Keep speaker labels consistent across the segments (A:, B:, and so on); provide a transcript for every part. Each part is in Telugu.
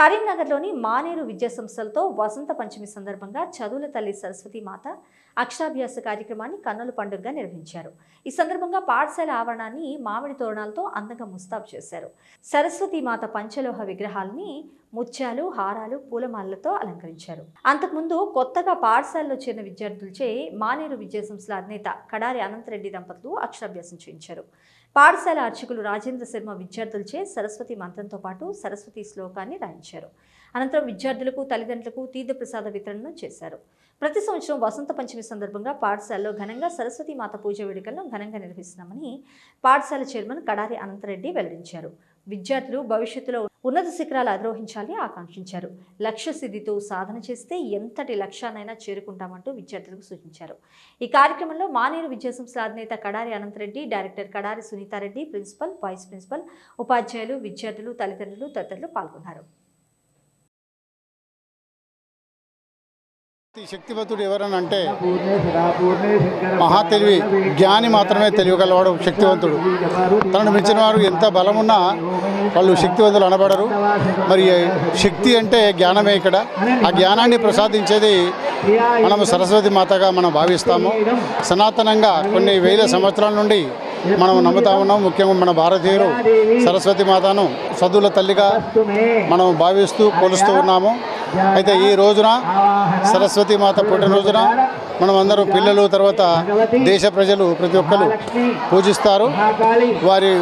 A: కరీంనగర్లోని మానేరు విద్యా సంస్థలతో వసంత పంచమి సందర్భంగా చదువుల తల్లి సరస్వతి మాత అక్షరాభ్యాస కార్యక్రమాన్ని కన్నుల పండుగగా నిర్వహించారు. ఈ సందర్భంగా పాఠశాల ఆవరణాన్ని మామిడి తోరణాలతో అందంగా ముస్తాబు చేశారు. సరస్వతి మాత పంచలోహ విగ్రహాలని ముత్యాలు హారాలు పూలమాలలతో అలంకరించారు. అంతకుముందు కొత్తగా పాఠశాలలో చేరిన విద్యార్థులచే మానేరు విద్యాసంస్థల అధినేత కడారి అనంతరెడ్డి దంపతులు అక్షరాభ్యాసం చేయించారు. పాఠశాల అర్చకులు రాజేంద్ర శర్మ విద్యార్థులచే సరస్వతి మంత్రంతో పాటు సరస్వతి శ్లోకాన్ని రాయించారు. అనంతరం విద్యార్థులకు తల్లిదండ్రులకు తీర్థప్రసాద వితరణను చేశారు. ప్రతి సంవత్సరం వసంత పంచమి సందర్భంగా పాఠశాలలో ఘనంగా సరస్వతి మాత పూజ వేడుకలను ఘనంగా నిర్వహిస్తున్నామని పాఠశాల చైర్మన్ కడారి అనంతరెడ్డి వెల్లడించారు. విద్యార్థులు భవిష్యత్తులో ఉన్నత శిఖరాలు అధిరోహించాలని ఆకాంక్షించారు. లక్ష్య సిద్ధితో సాధన చేస్తే ఎంతటి లక్ష్యాన్నైనా చేరుకుంటామంటూ విద్యార్థులకు సూచించారు. ఈ కార్యక్రమంలో మానేరు విద్యాసంస్థల అధినేత Kadari Anantareddy director Kadari Sunithareddy principal vice principal ఉపాధ్యాయులు విద్యార్థులు తల్లిదండ్రులు తదితరులు పాల్గొన్నారు.
B: శక్తివంతుడు ఎవరని అంటే మహా తెలివి జ్ఞాని మాత్రమే తెలియగలవాడు శక్తివంతుడు. తనను మించిన వారు ఎంత బలమున్నా వాళ్ళు శక్తివంతులు అనబడరు. మరి శక్తి అంటే జ్ఞానమే ఇక్కడ. ఆ జ్ఞానాన్ని ప్రసాదించేది మనము సరస్వతి మాతగా మనం భావిస్తాము. సనాతనంగా కొన్ని వేల సంవత్సరాల నుండి మనం నమ్ముతా ఉన్నాం. ముఖ్యంగా మన భారతీయులు సరస్వతి మాతను సదుల తల్లిగా మనం భావిస్తూ కొలుస్తూ ఉన్నాము. అయితే ఈ రోజున సరస్వతి మాత పుట్టినరోజున మనం అందరూ పిల్లలు తర్వాత దేశ ప్రజలు ప్రతి ఒక్కరు పూజిస్తారు. వారి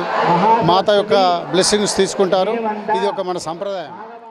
B: మాత యొక్క బ్లెస్సింగ్స్ తీసుకుంటారు. ఇది ఒక మన సంప్రదాయం.